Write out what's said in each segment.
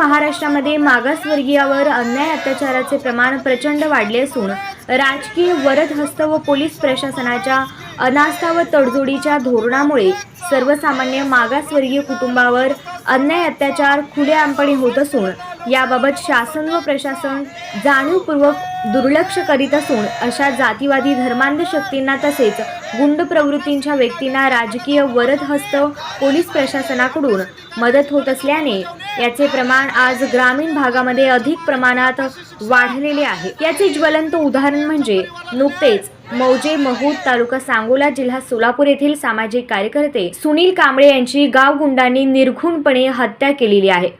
महाराष्ट्रामध्ये मागासवर्गीयावर अन्याय अत्याचाराचे प्रमाण प्रचंड वाढले असून राजकीय वरदहस्त व पोलीस प्रशासनाच्या अनास्था व तडजोडीच्या धोरणामुळे सर्वसामान्य मागासवर्गीय कुटुंबावर अन्याय अत्याचार खुलेआमपणे होत असून याबाबत शासन व प्रशासन जाणीवपूर्वक दुर्लक्ष करीत असून अशा जातीवादी धर्मांध शक्तींना तसेच गुंड प्रवृत्तींच्या व्यक्तींना राजकीय वरद हस्त पोलीस प्रशासनाकडून मदत होत असल्याने याचे प्रमाण आज ग्रामीण भागामध्ये अधिक प्रमाणात वाढलेले आहे. याचे ज्वलंत उदाहरण म्हणजे नुकतेच मौजे महूद तालुका सांगोला जिल्हा सोलापूर येथील सामाजिक कार्यकर्ते सुनील कांबळे यांची गाव गुंडांनी निर्घुणपणे हत्या केलेली आहे.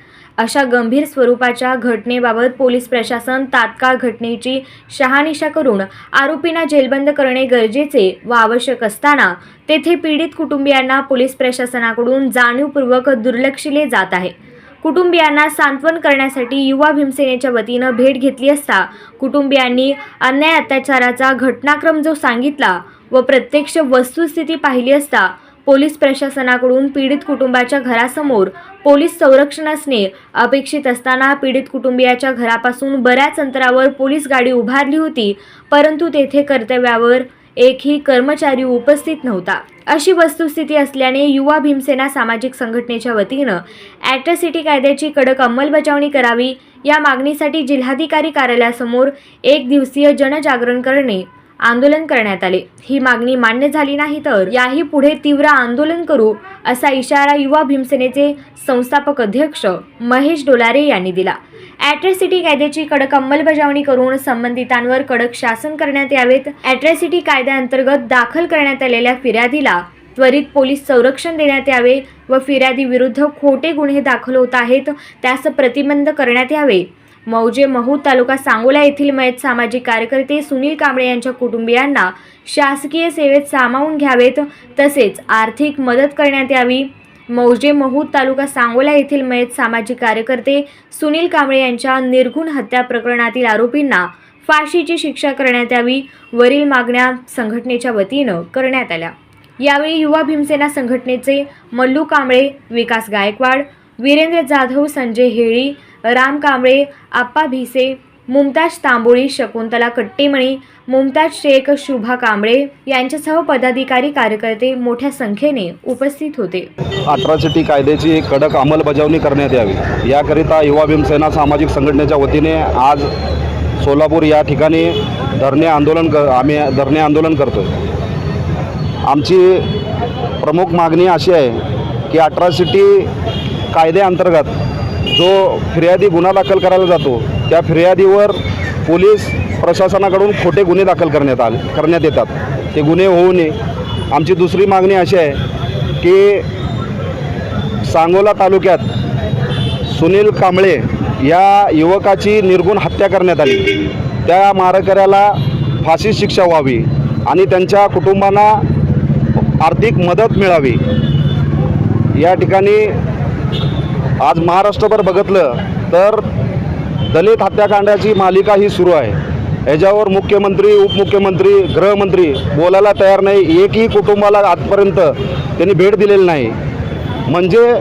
अशा गंभीर स्वरूपाच्या घटनेबाबत पोलीस प्रशासन तात्काळ घटनेची शहानिशा करून आरोपींना जेलबंद करणे गरजेचे व आवश्यक असताना तेथे पीडित कुटुंबियांना पोलीस प्रशासनाकडून जाणीवपूर्वक दुर्लक्षिले जात आहे. कुटुंबियांना सांत्वन करण्यासाठी युवा भीमसेनेच्या वतीनं भेट घेतली असता कुटुंबियांनी अन्याय अत्याचाराचा घटनाक्रम जो सांगितला व प्रत्यक्ष वस्तुस्थिती पाहिली असता पोलीस प्रशासनाकडून पीडित कुटुंबाच्या घरासमोर पोलीस संरक्षण असणे अपेक्षित असताना पीडित कुटुंबियाच्या घरापासून बऱ्याच अंतरावर पोलीस गाडी उभारली होती परंतु तेथे कर्तव्यावर एकही कर्मचारी उपस्थित नव्हता. अशी वस्तुस्थिती असल्याने युवा भीमसेना सामाजिक संघटनेच्या वतीनं ॲट्रॉसिटी कायद्याची कडक अंमलबजावणी करावी या मागणीसाठी जिल्हाधिकारी कार्यालयासमोर एक दिवसीय जनजागरण करणे आंदोलन करण्यात आले. ही मागणी मान्य झाली नाही तर याही पुढे तीव्र आंदोलन करू असा इशारा युवा भीमसेनेचे संस्थापक अध्यक्ष महेश डोलारे यांनी दिला. ॲट्रॉसिटी कायद्याची कडक अंमलबजावणी करून संबंधितांवर कडक शासन करण्यात यावेत. ॲट्रॉसिटी कायद्याअंतर्गत दाखल करण्यात आलेल्या फिर्यादीला त्वरित पोलीस संरक्षण देण्यात यावे व फिर्यादीविरुद्ध खोटे गुन्हे दाखल होत आहेत त्यास प्रतिबंध करण्यात यावे. मौजे महू तालुका सांगोला येथील मयत सामाजिक कार्यकर्ते सुनील कांबळे यांच्या कुटुंबियांना शासकीय सेवेत सामावून घ्यावेत तसेच आर्थिक मदत करण्यात यावी. मौजे महूद तालुका सांगोला येथील मयत सामाजिक कार्यकर्ते सुनील कांबळे यांच्या निर्घुण हत्या प्रकरणातील आरोपींना फाशीची शिक्षा करण्यात यावी. वरील मागण्या संघटनेच्या वतीनं करण्यात आल्या. यावेळी युवा भीमसेना संघटनेचे मल्लू कांबळे विकास गायकवाड वीरेंद्र जाधव संजय हेळी राम कांबळे आप्पा भिसे मुमताज तांबोळी शकुंतला कट्टेमणी मुमताज शेख शुभा कांबळे यांच्यासह पदाधिकारी कार्यकर्ते मोठ्या संख्येने उपस्थित होते. अट्रॉसिटी कायद्याची कडक अंमलबजावणी करण्यात यावी. याकरिता युवा भीमसेना सामाजिक संघटनेच्या वतीने आज सोलापूर या ठिकाणी धरणे आंदोलन क आम्ही धरणे आंदोलन करतो आमची प्रमुख मागणी अशी आहे की अट्रॉसिटी कायद्याअंतर्गत जो फिर्यादी गुन्हा दाखल करायला जातो त्या फिर्यादीवर पोलीस प्रशासनाकडून खोटे गुन्हे दाखल करण्यात आले करण्यात येतात. ते गुन्हे होऊ नये. आमची दुसरी मागणी अशी आहे की सांगोला तालुक्यात सुनील कांबळे या युवकाची निर्गुण हत्या करण्यात आली. त्या मारेकऱ्याला फाशी शिक्षा व्हावी आणि त्यांच्या कुटुंबांना आर्थिक मदत मिळावी. या ठिकाणी आज महाराष्ट्रभर बघितलं तर दलित हत्याकांडाची मालिका ही सुरू आहे. याच्यावर मुख्यमंत्री उपमुख्यमंत्री गृहमंत्री बोलायला तयार नाही. एकही कुटुंबाला आजपर्यंत त्यांनी भेट दिलेली नाही. म्हणजे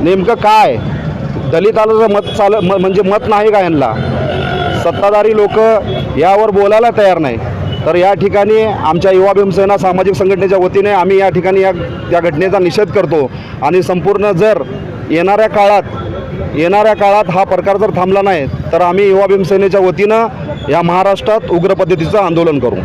नेमकं काय? दलिताला मत चाल म- म्हणजे मत नाही का यांना? सत्ताधारी लोक यावर बोलायला तयार नाही. तर या ठिकाणी आमच्या युवा भीमसेना सामाजिक संघटनेच्या वतीने आम्ही या ठिकाणी या त्या घटनेचा निषेध करतो. आणि संपूर्ण जर येणाऱ्या काळात येणाऱ्या काळात हा प्रकार जर थांबला नाही तर आम्ही युवा भीमसेनेच्या वतीनं या महाराष्ट्रात उग्र पद्धतीचं आंदोलन करू.